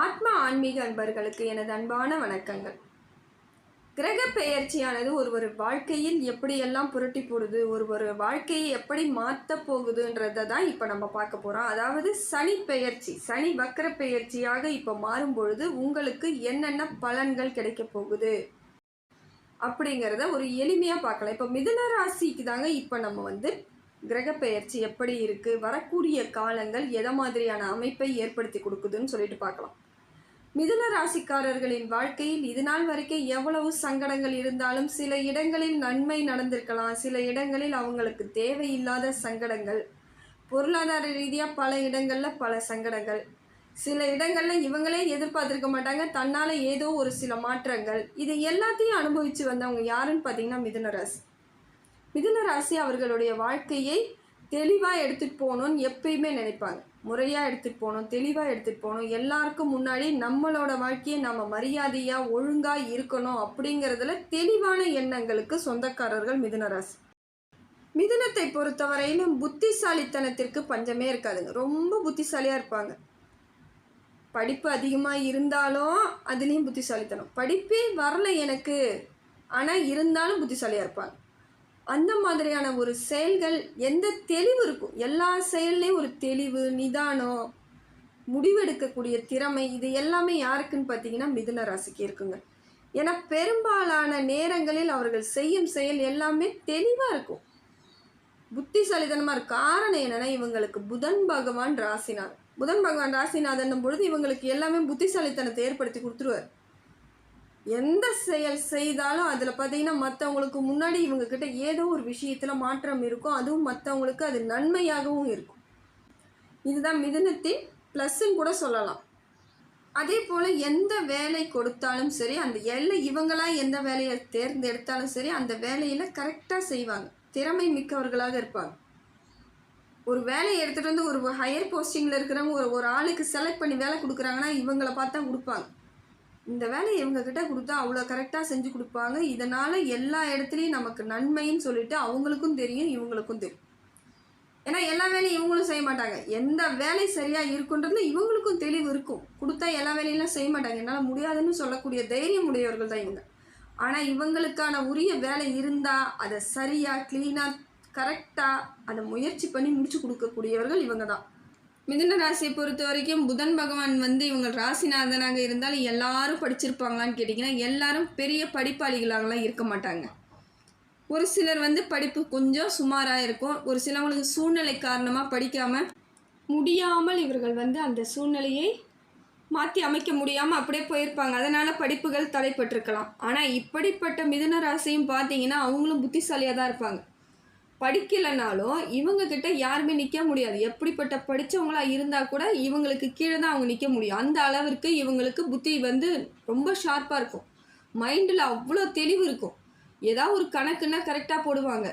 ஆத்ம ஆன்மீக அன்பர்களுக்கு எனது அன்பான வணக்கங்கள். கிரக பெயர்ச்சியானது ஒருவர் வாழ்க்கையில் எப்படியெல்லாம் புரட்டி போடுது ஒருவர் வாழ்க்கையை எப்படி மாற்ற போகுதுன்றதை தான் இப்போ நம்ம பார்க்க போகிறோம் அதாவது சனி பெயர்ச்சி சனி வக்கர பெயர்ச்சியாக இப்போ மாறும் பொழுது உங்களுக்கு என்னென்ன பலன்கள் கிடைக்க போகுது? அப்படிங்கிறத ஒரு எளிமையாக பார்க்கலாம். இப்போ மிதுன ராசிக்கு தாங்க இப்போ நம்ம வந்து கிரக பெயர்ச்சி எப்படி இருக்குது வரக்கூடிய காலங்கள் எதை மாதிரியான அமைப்பை ஏற்படுத்தி கொடுக்குதுன்னு சொல்லிட்டு பார்க்கலாம். மிதுன ராசிக்காரர்களின் வாழ்க்கையில் இது நாள் வரைக்கும் எவ்வளவு சங்கடங்கள் இருந்தாலும் சில இடங்களில் நன்மை நடந்திருக்கலாம். சில இடங்களில் அவங்களுக்கு தேவையில்லாத சங்கடங்கள். பொருளாதார ரீதியாக பல இடங்களில் பல சங்கடங்கள். சில இடங்களில் இவங்களே எதிர்பார்த்துருக்க மாட்டாங்க. தன்னால் ஏதோ ஒரு சில மாற்றங்கள். இது எல்லாத்தையும் அனுபவித்து வந்தவங்க யாருன்னு பார்த்தீங்கன்னா மிதுன ராசி. மிதுன ராசி அவர்களுடைய வாழ்க்கையை தெளிவாக எடுத்துகிட்டு போகணும்னு எப்பயுமே நினைப்பாங்க. முறையாக எடுத்துகிட்டு போகணும் தெளிவாக எடுத்துகிட்டு போகணும். எல்லாருக்கும் முன்னாடி நம்மளோட வாழ்க்கையை நம்ம மரியாதையாக ஒழுங்காக இருக்கணும் அப்படிங்கிறதுல தெளிவான எண்ணங்களுக்கு சொந்தக்காரர்கள் மிதுன ராசி. மிதுனத்தை பொறுத்தவரையிலும் புத்திசாலித்தனத்திற்கு பஞ்சமே இருக்காதுங்க. ரொம்ப புத்திசாலியாக இருப்பாங்க. படிப்பு அதிகமாக இருந்தாலும் அதுலேயும் புத்திசாலித்தனம். படிப்பே வரல எனக்கு. ஆனால் இருந்தாலும் புத்திசாலியாக இருப்பாங்க. அந்த மாதிரியான ஒரு செயல்கள் எந்த தெளிவு இருக்கும்? எல்லா செயல்லையும் ஒரு தெளிவு நிதானம் முடிவெடுக்கக்கூடிய திறமை இது எல்லாமே யாருக்குன்னு பார்த்தீங்கன்னா மிதுன ராசிக்கு இருக்குங்க. ஏன்னா பெரும்பாலான நேரங்களில் அவர்கள் செய்யும் செயல் எல்லாமே தெளிவாக இருக்கும். புத்திசாலித்தனமாக இருக்கும் காரணம் என்னென்னா இவங்களுக்கு புதன் பகவான் ராசினார் புதன் பகவான் ராசிநாதன் பொழுது இவங்களுக்கு எல்லாமே புத்திசாலித்தனத்தை ஏற்படுத்தி கொடுத்துருவார். எந்த செயல் செய்தாலும் அதில் பார்த்தீங்கன்னா மற்றவங்களுக்கு முன்னாடி இவங்க கிட்ட ஏதோ ஒரு விஷயத்தில் மாற்றம் இருக்கும் அதுவும் மற்றவங்களுக்கு அது நன்மையாகவும் இருக்கும். இதுதான் மிதுனத்தின் ப்ளஸ்ஸுன்னு கூட சொல்லலாம். அதே போல் எந்த வேலை கொடுத்தாலும் சரி அந்த எல்லை இவங்களாக எந்த வேலையை தேர்ந்தெடுத்தாலும் சரி அந்த வேலையில் கரெக்டாக செய்வாங்க. திறமை மிக்கவர்களாக இருப்பாங்க. ஒரு வேலையை எடுத்துகிட்டு வந்து ஒரு ஹையர் போஸ்டிங்கில் இருக்கிறவங்க ஒரு ஒரு ஆளுக்கு செலக்ட் பண்ணி வேலை கொடுக்குறாங்கன்னா இவங்களை பார்த்தா கொடுப்பாங்க இந்த வேலையை இவங்க கிட்ட கொடுத்தா அவ்வளோ கரெக்டாக செஞ்சு கொடுப்பாங்க. இதனால் எல்லா இடத்துலையும் நமக்கு நன்மைன்னு சொல்லிட்டு அவங்களுக்கும் தெரியும் இவங்களுக்கும் தெரியும். ஏன்னா எல்லா வேலையும் இவங்களும் செய்ய மாட்டாங்க. எந்த வேலை சரியாக இருக்குன்றதுல இவங்களுக்கும் தெளிவு இருக்கும். கொடுத்தா எல்லா வேலையெல்லாம் செய்ய மாட்டாங்க. என்னால் முடியாதுன்னு சொல்லக்கூடிய தைரியம் உடையவர்கள் தான் இவங்க. ஆனால் இவங்களுக்கான உரிய வேலை இருந்தால் அதை சரியாக க்ளீனாக கரெக்டாக அதை முயற்சி பண்ணி முடிச்சு கொடுக்கக்கூடியவர்கள் இவங்க தான். மிதுன ராசியை பொறுத்த வரைக்கும் புதன் பகவான் வந்து இவங்க ராசிநாதனாக இருந்தாலும் எல்லாரும் படிச்சிருப்பாங்களான்னு கேட்டிங்கன்னா எல்லாரும் பெரிய படிப்பாளிகளாகலாம் இருக்க மாட்டாங்க. ஒரு சிலர் வந்து படிப்பு கொஞ்சம் சுமாராக இருக்கும். ஒரு சிலவங்களுக்கு சூழ்நிலை காரணமாக படிக்காமல் முடியாமல் இவர்கள் வந்து அந்த சூழ்நிலையை மாற்றி அமைக்க முடியாமல் அப்படியே போயிருப்பாங்க. அதனால் படிப்புகள் தடைப்பட்டிருக்கலாம். ஆனால் இப்படிப்பட்ட மிதுன ராசியும் பார்த்தீங்கன்னா அவங்களும் புத்திசாலியாக தான் இருப்பாங்க. படிக்கலைனாலும் இவங்க கிட்ட யாருமே நிற்க முடியாது. எப்படிப்பட்ட படித்தவங்களா இருந்தால் கூட இவங்களுக்கு கீழே தான் அவங்க நிற்க முடியும். அந்த அளவிற்கு இவங்களுக்கு புத்தி வந்து ரொம்ப ஷார்ப்பாக இருக்கும். மைண்டில் அவ்வளோ தெளிவு இருக்கும். ஏதாவது ஒரு கணக்குன்னா கரெக்டாக போடுவாங்க.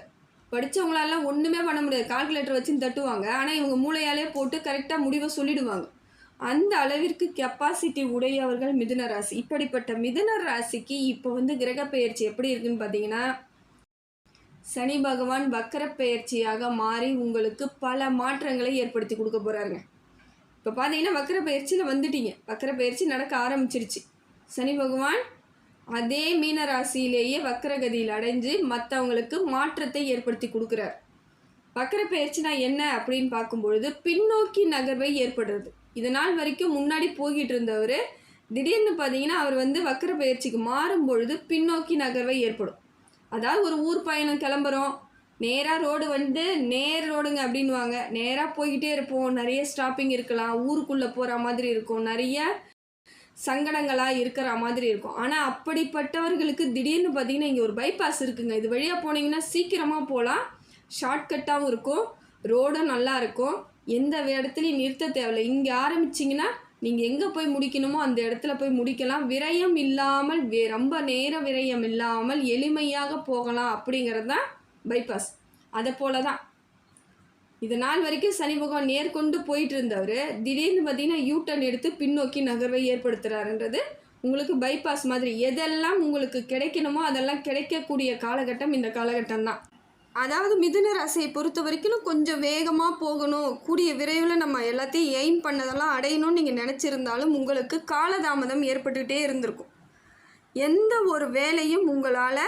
படித்தவங்களாலாம் ஒன்றுமே பண்ண முடியாது. கால்குலேட்டர் வச்சு தட்டுவாங்க. ஆனால் இவங்க மூளையாலே போட்டு கரெக்டாக முடிவை சொல்லிடுவாங்க. அந்த அளவிற்கு கெப்பாசிட்டி உடையவர்கள் மிதுன ராசி இப்படிப்பட்ட மிதுன ராசிக்கு இப்போ வந்து கிரக எப்படி இருக்குன்னு பார்த்தீங்கன்னா சனி பகவான் வக்கர பெயர்ச்சியாக மாறி உங்களுக்கு பல மாற்றங்களை ஏற்படுத்தி கொடுக்க போகிறாருங்க இப்போ பார்த்தீங்கன்னா வக்கர பயிற்சியில் வந்துட்டீங்க. வக்கர பயிற்சி நடக்க ஆரம்பிச்சிருச்சு. சனி பகவான் அதே மீன ராசியிலேயே வக்கரகதியில் அடைஞ்சு மற்றவங்களுக்கு மாற்றத்தை ஏற்படுத்தி கொடுக்குறார். வக்கர பயிற்சினா என்ன அப்படின்னு பார்க்கும்பொழுது பின்னோக்கி நகர்வை ஏற்படுறது. இதனால் வரைக்கும் முன்னாடி போய்கிட்டு இருந்தவர் திடீர்னு பார்த்தீங்கன்னா அவர் வந்து வக்கர பயிற்சிக்கு மாறும் பொழுது பின்னோக்கி நகர்வை ஏற்படும். அதாவது ஒரு ஊர் பயணம் கிளம்புறோம். நேராக ரோடு வந்து நேர் ரோடுங்க அப்படின்வாங்க நேராக போய்கிட்டே இருப்போம். நிறைய ஸ்டாப்பிங் இருக்கலாம். ஊருக்குள்ளே போகிற மாதிரி இருக்கும். நிறைய சங்கடங்களாக இருக்கிற மாதிரி இருக்கும். ஆனால் அப்படிப்பட்டவர்களுக்கு திடீர்னு பார்த்தீங்கன்னா இங்கே ஒரு பைபாஸ் இருக்குங்க. இது வழியாக போனீங்கன்னா சீக்கிரமாக போகலாம். ஷார்ட்கட்டாகவும் இருக்கும். ரோடும் நல்லா இருக்கும். எந்த இடத்துலையும் நிறுத்த தேவையில்லை. இங்கே ஆரம்பிச்சிங்கன்னா நீங்கள் எங்கே போய் முடிக்கணுமோ அந்த இடத்துல போய் முடிக்கலாம். விரயம் இல்லாமல் வே ரொம்ப நேர விரயம் இல்லாமல் எளிமையாக போகலாம் அப்படிங்கிறது தான் பைபாஸ் அதை போல தான் இது நாள் வரைக்கும் சனி பகவான் நேர்கொண்டு போயிட்டு இருந்தவர். திடீர்னு பார்த்தீங்கன்னா யூ டர்ன் எடுத்து பின்னோக்கி நகர்வை ஏற்படுத்துகிறாருன்றது உங்களுக்கு பைபாஸ் மாதிரி. எதெல்லாம் உங்களுக்கு கிடைக்கணுமோ அதெல்லாம் கிடைக்கக்கூடிய காலகட்டம் இந்த காலகட்டம் தான். அதாவது மிதுன ராசியை பொறுத்த வரைக்கும் கொஞ்சம் வேகமாக போகணும். கூடிய விரைவில் நம்ம எல்லாத்தையும் எய்ம் பண்ணதெல்லாம் அடையணும்னு நீங்கள் நினச்சிருந்தாலும் உங்களுக்கு காலதாமதம் ஏற்பட்டுக்கிட்டே இருந்திருக்கும். எந்த ஒரு வேலையும் உங்களால்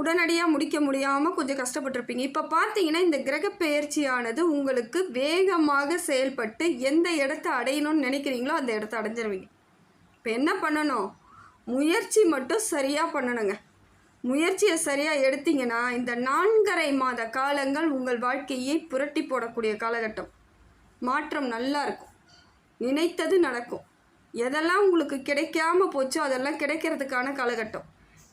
உடனடியாக முடிக்க முடியாமல் கொஞ்சம் கஷ்டப்பட்டிருப்பீங்க. இப்போ பார்த்தீங்கன்னா இந்த கிரக பெயர்ச்சியானது உங்களுக்கு வேகமாக செயல்பட்டு எந்த இடத்த அடையணும்னு நினைக்கிறீங்களோ அந்த இடத்த அடைஞ்சிருவீங்க. இப்போ என்ன பண்ணணும்? முயற்சி மட்டும் சரியாக பண்ணணுங்க. முயற்சியை சரியாக எடுத்தீங்கன்னா இந்த நான்கரை மாத காலங்கள் உங்கள் வாழ்க்கையை புரட்டி போடக்கூடிய காலகட்டம். மாற்றம் நல்லா இருக்கும். நினைத்தது நடக்கும். எதெல்லாம் உங்களுக்கு கிடைக்காம போச்சோ அதெல்லாம் கிடைக்கிறதுக்கான காலகட்டம்.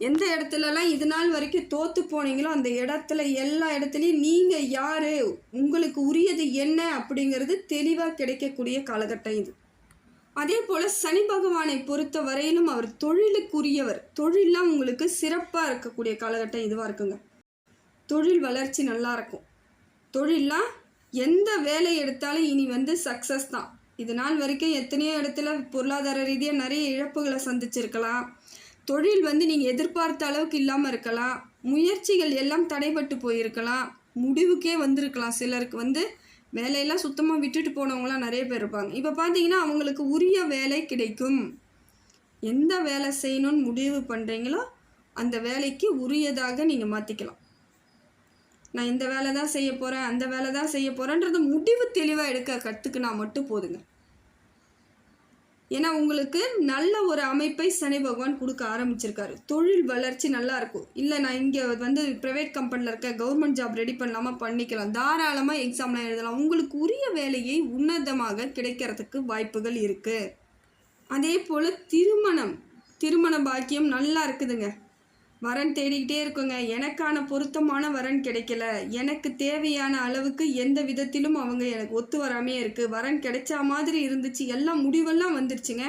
எந்த இடத்துலலாம் இது நாள் வரைக்கும் தோற்று போனீங்களோ அந்த இடத்துல எல்லா இடத்துலையும் நீங்கள் யார்? உங்களுக்கு உரியது என்ன அப்படிங்கிறது தெளிவாக கிடைக்கக்கூடிய காலகட்டம் இது. அதே போல் சனி பகவானை பொறுத்த வரையிலும் அவர் தொழிலுக்குரியவர். தொழிலாம் உங்களுக்கு சிறப்பாக இருக்கக்கூடிய காலகட்டம் இதுவாக இருக்குங்க. தொழில் வளர்ச்சி நல்லா இருக்கும். தொழிலெலாம் எந்த வேலை எடுத்தாலும் இனி வந்து சக்ஸஸ் தான். இது நாள் வரைக்கும் எத்தனையோ இடத்துல பொருளாதார ரீதியாக நிறைய இழப்புகளை சந்திச்சிருக்கலாம். தொழில் வந்து நீங்கள் எதிர்பார்த்த அளவுக்கு இல்லாமல் இருக்கலாம். முயற்சிகள் எல்லாம் தடைபட்டு போயிருக்கலாம். முடிவுக்கே வந்திருக்கலாம். சிலருக்கு வந்து வேலையெல்லாம் சுத்தமாக விட்டுட்டு போனவங்களாம் நிறைய பேர் இருப்பாங்க. இப்போ பார்த்தீங்கன்னா அவங்களுக்கு உரிய வேலை கிடைக்கும். எந்த வேலை செய்யணும்னு முடிவு பண்ணுறீங்களோ அந்த வேலைக்கு உரியதாக நீங்கள் மாற்றிக்கலாம் நான் இந்த வேலை தான் செய்ய போகிறேன் அந்த வேலை தான் செய்ய போகிறேன்றது முடிவு தெளிவாக எடுக்க கற்றுக்குனா மட்டும் போதுங்க. ஏன்னா உங்களுக்கு நல்ல ஒரு அமைப்பை சனி பகவான் கொடுக்க ஆரம்பிச்சிருக்காரு. தொழில் வளர்ச்சி நல்லா இருக்கும். இல்லை நான் இங்கே வந்து ப்ரைவேட் கம்பெனியில் இருக்க கவர்மெண்ட் ஜாப் ரெடி பண்ணாமல் பண்ணிக்கலாம். தாராளமாக எக்ஸாம்லாம் எழுதலாம். உங்களுக்கு உரிய வேலையை உன்னதமாக கிடைக்கிறதுக்கு வாய்ப்புகள் இருக்குது அதே போல் திருமணம். திருமண பாக்கியம் நல்லா இருக்குதுங்க. வரன் தேடிக்கிட்டே இருக்குங்க. எனக்கான பொருத்தமான வரன் கிடைக்கல. எனக்கு தேவையான அளவுக்கு எந்த விதத்திலும் அவங்க எனக்கு ஒத்து வராமே இருக்குது வரன் கிடைச்சா மாதிரி இருந்துச்சு. எல்லாம் முடிவெல்லாம் வந்துருச்சுங்க.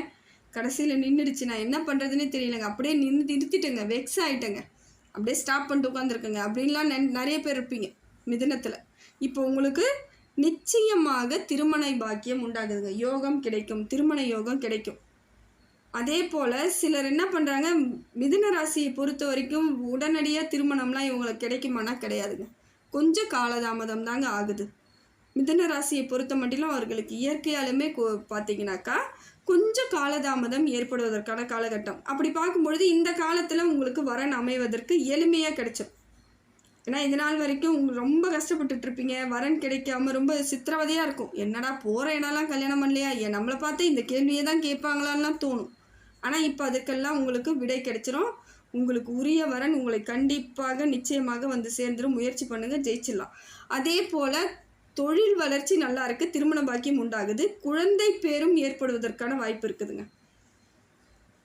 கடைசியில் நின்றுடுச்சு நான் என்ன பண்ணுறதுனே தெரியலங்க. அப்படியே நின்று நிறுத்திட்டேங்க. வெக்ஸ் ஆகிட்டேங்க அப்படியே ஸ்டாப் பண்ணிட்டு உட்காந்துருக்குங்க அப்படின்லாம் நென் நிறைய பேர் இருப்பீங்க மிதனத்தில். இப்போ உங்களுக்கு நிச்சயமாக திருமண பாக்கியம் உண்டாகுதுங்க. யோகம் கிடைக்கும். திருமண யோகம் கிடைக்கும். அதே போல் சிலர் என்ன பண்ணுறாங்க மிதுன ராசியை பொறுத்த வரைக்கும் உடனடியாக திருமணம்லாம் இவங்களுக்கு கிடைக்குமானா கிடையாதுங்க. கொஞ்சம் காலதாமதம் தாங்க ஆகுது. மிதுன ராசியை பொறுத்த மட்டிலும் அவர்களுக்கு இயற்கையாலுமே கொ- பார்த்தீங்கன்னாக்கா கொஞ்சம் காலதாமதம் ஏற்படுவதற்கான காலகட்டம். அப்படி பார்க்கும்பொழுது இந்த காலத்தில் உங்களுக்கு வரன் அமைவதற்கு எளிமையாக கிடைச்சிடும் ஏன்னா இது நாள் வரைக்கும் உங்க ரொம்ப கஷ்டப்பட்டுட்டு இருப்பீங்க. வரன் கிடைக்காம ரொம்ப சித்திரவதையாக இருக்கும். என்னடா போகிற இடம்லாம் கல்யாணம் பண்ணலையா? ஏன் நம்மளை பார்த்து இந்த கேள்வியை தான் கேட்பாங்களான்லாம் தோணும். ஆனால் இப்போ அதுக்கெல்லாம் உங்களுக்கு விடை கிடைச்சிரும். உங்களுக்கு உரிய வரன் உங்களை கண்டிப்பாக நிச்சயமாக வந்து சேர்ந்துடும் முயற்சி பண்ணுங்கள் ஜெயிச்சிடலாம். அதே போல் தொழில் வளர்ச்சி நல்லா இருக்குது திருமண பாக்கியம் உண்டாகுது. குழந்தை பேரும் ஏற்படுவதற்கான வாய்ப்பு இருக்குதுங்க.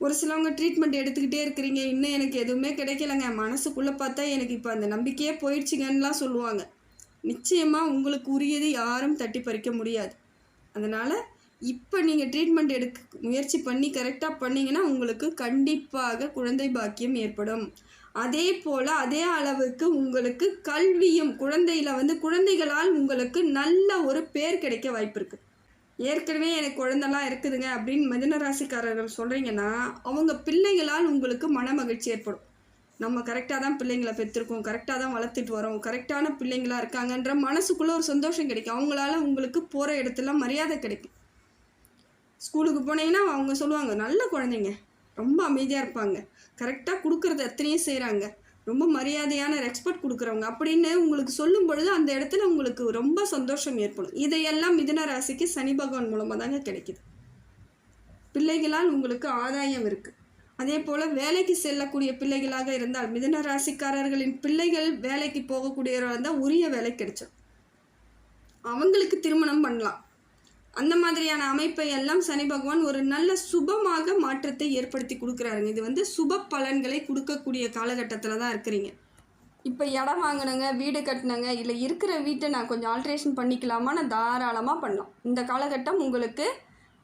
ஒரு சிலவங்க ட்ரீட்மெண்ட் எடுத்துக்கிட்டே இருக்கிறீங்க. இன்னும் எனக்கு எதுவுமே கிடைக்கலங்க. மனசுக்குள்ளே பார்த்தா எனக்கு இப்போ அந்த நம்பிக்கையே போயிடுச்சுங்கன்னுலாம் சொல்லுவாங்க. நிச்சயமாக உங்களுக்கு உரியது யாரும் தட்டி பறிக்க முடியாது. அதனால் இப்போ நீங்கள் ட்ரீட்மெண்ட் எடுக்க முயற்சி பண்ணி கரெக்டாக பண்ணிங்கன்னா உங்களுக்கு கண்டிப்பாக குழந்தை பாக்கியம் ஏற்படும். அதே போல் அதே அளவுக்கு உங்களுக்கு கல்வியும் குழந்தையில் வந்து குழந்தைகளால் உங்களுக்கு நல்ல ஒரு பேர் கிடைக்க வாய்ப்பு இருக்குது ஏற்கனவே எனக்கு குழந்தெல்லாம் இருக்குதுங்க அப்படின்னு மிதுன ராசிக்காரர்கள் சொல்கிறீங்கன்னா அவங்க பிள்ளைகளால் உங்களுக்கு மன மகிழ்ச்சி ஏற்படும். நம்ம கரெக்டாக தான் பிள்ளைங்களை பெற்றிருக்கோம் கரெக்டாக தான் வளர்த்துட்டு வரோம் கரெக்டான பிள்ளைங்களா இருக்காங்கன்ற மனசுக்குள்ளே ஒரு சந்தோஷம் கிடைக்கும். அவங்களால உங்களுக்கு போகிற இடத்துல மரியாதை கிடைக்கும். ஸ்கூலுக்கு போனீங்கன்னா அவங்க சொல்லுவாங்க நல்ல குழந்தைங்க ரொம்ப அமைதியாக இருப்பாங்க. கரெக்டாக கொடுக்குறது எத்தனையும் செய்கிறாங்க ரொம்ப மரியாதையான ரெஸ்பெக்ட் கொடுக்குறவங்க. அப்படின்னு உங்களுக்கு சொல்லும் பொழுது அந்த இடத்துல உங்களுக்கு ரொம்ப சந்தோஷம் ஏற்படும். இதையெல்லாம் மிதுன ராசிக்கு சனி பகவான் மூலமாக தாங்க கிடைக்குது. பிள்ளைகளால் உங்களுக்கு ஆதாயம் இருக்குது அதே போல் வேலைக்கு செல்லக்கூடிய பிள்ளைகளாக இருந்தால் மிதுன ராசிக்காரர்களின் பிள்ளைகள் வேலைக்கு போகக்கூடியவராக இருந்தால் உரிய வேலை கிடைச்சிடும் அவங்களுக்கு திருமணம் பண்ணலாம். அந்த மாதிரியான அமைப்பை எல்லாம் சனி பகவான் ஒரு நல்ல சுபமாக மாற்றத்தை ஏற்படுத்தி கொடுக்குறாருங்க. இது வந்து சுப பலன்களை கொடுக்கக்கூடிய காலகட்டத்தில் தான் இருக்கிறீங்க. இப்போ இடம் வாங்கினங்க வீடு கட்டினங்க இல்லை இருக்கிற வீட்டை நான் கொஞ்சம் ஆல்ட்ரேஷன் பண்ணிக்கலாமா நான் தாராளமாக பண்ணலாம். இந்த காலகட்டம் உங்களுக்கு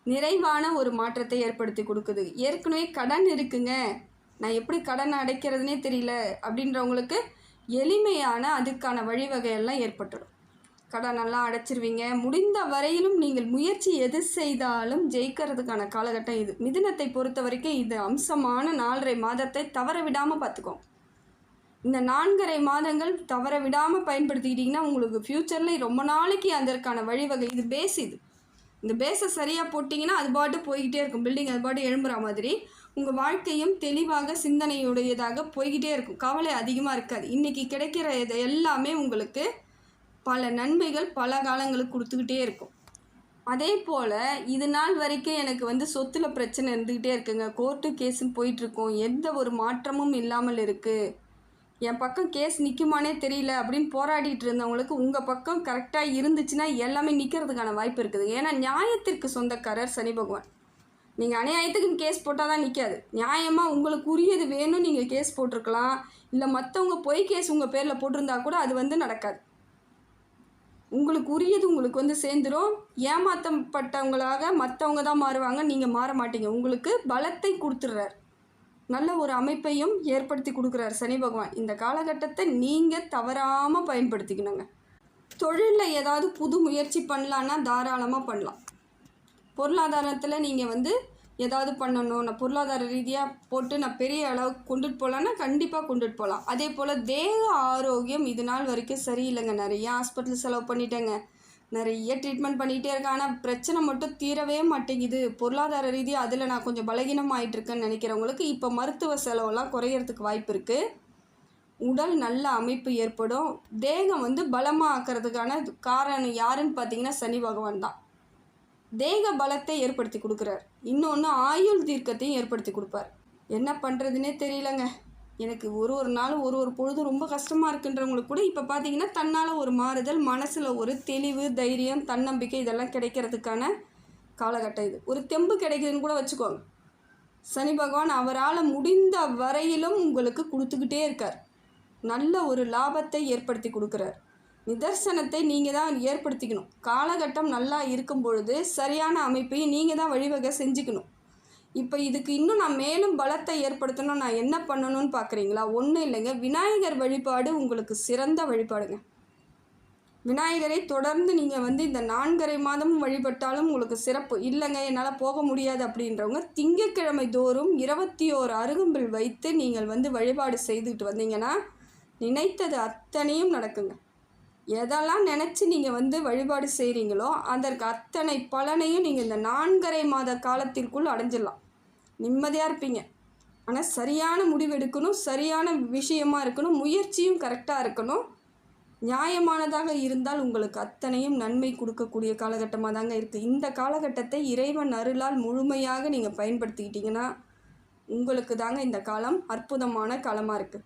நிறைவான ஒரு மாற்றத்தை ஏற்படுத்தி கொடுக்குது. ஏற்கனவே கடன் இருக்குங்க. நான் எப்படி கடன் அடைக்கிறதுனே தெரியல அப்படின்றவங்களுக்கு எளிமையான அதுக்கான வழிவகையெல்லாம் ஏற்பட்டுடும். கடனெல்லாம் அடைச்சிருவீங்க. முடிந்த வரையிலும் நீங்கள் முயற்சி எது செய்தாலும் ஜெயிக்கிறதுக்கான காலகட்டம் இது. மிதுனத்தை பொறுத்த வரைக்கும் இது அம்சமான நாலரை மாதத்தை தவற விடாமல் பார்த்துக்கோங்க இந்த நான்கரை மாதங்கள் தவற விடாமல் பயன்படுத்திக்கிட்டிங்கன்னா உங்களுக்கு ஃப்யூச்சரில் ரொம்ப நாளைக்கு அதற்கான வழிவகை. இது பேஸ் இது. இந்த பேஸை சரியாக போட்டிங்கன்னா அது பாட்டு போய்கிட்டே இருக்கும். பில்டிங் அது பாட்டு எழும்புற மாதிரி. உங்கள் வாழ்க்கையும் தெளிவாக சிந்தனையுடையதாக போய்கிட்டே இருக்கும். கவலை அதிகமாக இருக்காது. இன்றைக்கி கிடைக்கிற இது எல்லாமே உங்களுக்கு பல நன்மைகள் பல காலங்களுக்கு கொடுத்துக்கிட்டே இருக்கும். அதே போல் இது நாள் வரைக்கும் எனக்கு வந்து சொத்தில் பிரச்சனை இருந்துக்கிட்டே இருக்குங்க. கோர்ட்டு கேஸுன்னு போயிட்டுருக்கோம். எந்த ஒரு மாற்றமும் இல்லாமல் இருக்குது என் பக்கம் கேஸ் நிற்குமானே தெரியல அப்படின்னு போராடிட்டு இருந்தவங்களுக்கு உங்கள் பக்கம் கரெக்டாக இருந்துச்சுன்னா எல்லாமே நிற்கிறதுக்கான வாய்ப்பு இருக்குது. ஏன்னா நியாயத்திற்கு சொந்தக்காரர் சனி பகவான். நீங்கள் அநியாயத்துக்குன்னு கேஸ் போட்டால் தான் நிற்காது நியாயமாக உங்களுக்கு உரியது வேணும் நீங்கள் கேஸ் போட்டிருக்கலாம். இல்லை மற்றவங்க பொய் கேஸ் உங்கள் பேரில் போட்டிருந்தா கூட அது வந்து நடக்காது. உங்களுக்கு உரியது உங்களுக்கு வந்து சேர்ந்துடும் ஏமாற்றப்பட்டவங்களாக மற்றவங்க தான் மாறுவாங்க. நீங்கள் மாற மாட்டீங்க. உங்களுக்கு பலத்தை கொடுத்துட்றார். நல்ல ஒரு அமைப்பையும் ஏற்படுத்தி கொடுக்குறார் சனி பகவான். இந்த காலகட்டத்தை நீங்கள் தவறாமல் பயன்படுத்திக்கணுங்க. தொழிலில் ஏதாவது புது முயற்சி பண்ணலான்னா தாராளமாக பண்ணலாம். பொருளாதாரத்தில் நீங்கள் வந்து ஏதாவது பண்ணணும் நான் பொருளாதார ரீதியாக போட்டு நான் பெரிய அளவுக்கு கொண்டுட்டு போகலான்னா கண்டிப்பாக கொண்டுட்டு போகலாம் அதே போல் தேக ஆரோக்கியம் இது நாள் வரைக்கும் சரியில்லைங்க. நிறைய ஹாஸ்பிட்டல் செலவு பண்ணிட்டேங்க. நிறைய ட்ரீட்மெண்ட் பண்ணிகிட்டே இருக்கேன். ஆனால் பிரச்சனை மட்டும் தீரவே மாட்டேங்குது. பொருளாதார ரீதியாக அதில் நான் கொஞ்சம் பலகீனம் ஆகிட்டுருக்கேன்னு நினைக்கிறவங்களுக்கு இப்போ மருத்துவ செலவெல்லாம் குறையிறதுக்கு வாய்ப்பு இருக்குது உடல் நல்ல அமைப்பு ஏற்படும். தேகம் வந்து பலமாக ஆக்கிறதுக்கான காரணம் யாருன்னு பார்த்தீங்கன்னா சனி பகவான் தான். தேக பலத்தை ஏற்படுத்தி கொடுக்குறார். இன்னொன்று ஆயுள் தீர்க்கத்தையும் ஏற்படுத்தி கொடுப்பார். என்ன பண்ணுறதுனே தெரியலங்க. எனக்கு ஒரு ஒரு நாளும் ஒரு ஒரு பொழுதும் ரொம்ப கஷ்டமாக இருக்குன்றவங்களுக்கு கூட இப்போ பார்த்தீங்கன்னா தன்னால் ஒரு மாறுதல் மனசில் ஒரு தெளிவு தைரியம் தன்னம்பிக்கை இதெல்லாம் கிடைக்கிறதுக்கான காலகட்டம் இது. ஒரு தெம்பு கிடைக்குதுன்னு கூட வச்சுக்கோங்க. சனி பகவான் அவரால் முடிந்த வரையிலும் உங்களுக்கு கொடுத்துக்கிட்டே இருக்கார். நல்ல ஒரு லாபத்தை ஏற்படுத்தி கொடுக்குறார். நிதர்சனத்தை நீங்கள் தான் ஏற்படுத்திக்கணும். காலகட்டம் நல்லா இருக்கும் பொழுது சரியான அமைப்பையும் நீங்கள் தான் வழிவகை செஞ்சுக்கணும். இப்போ இதுக்கு இன்னும் நான் மேலும் பலத்தை ஏற்படுத்தணும். நான் என்ன பண்ணணும்னு பார்க்குறீங்களா ஒன்றும் இல்லைங்க. விநாயகர் வழிபாடு உங்களுக்கு சிறந்த வழிபாடுங்க. விநாயகரை தொடர்ந்து நீங்கள் வந்து இந்த நான்கரை மாதமும் வழிபட்டாலும் உங்களுக்கு சிறப்பு. இல்லைங்க என்னால் போக முடியாது அப்படின்றவங்க திங்கக்கிழமை தோறும் இருபத்தி ஓரு அருகம்பில் வைத்து நீங்கள் வந்து வழிபாடு செய்துக்கிட்டு வந்தீங்கன்னா நினைத்தது அத்தனையும் நடக்குங்க. எதெல்லாம் நினச்சி நீங்கள் வந்து வழிபாடு செய்கிறீங்களோ அதற்கு அத்தனை பலனையும் நீங்கள் இந்த நான்கரை மாத காலத்திற்குள் அடைஞ்சிடலாம். நிம்மதியாக இருப்பீங்க. ஆனால் சரியான முடிவு எடுக்கணும் சரியான விஷயமா இருக்கணும் முயற்சியும் கரெக்டாக இருக்கணும். நியாயமானதாக இருந்தால் உங்களுக்கு அத்தனையும் நன்மை கொடுக்கக்கூடிய காலகட்டமாக தாங்க இருக்குது இந்த காலகட்டத்தை இறைவன் அருளால் முழுமையாக நீங்கள் பயன்படுத்திக்கிட்டிங்கன்னா உங்களுக்கு தாங்க இந்த காலம் அற்புதமான காலமாக இருக்குது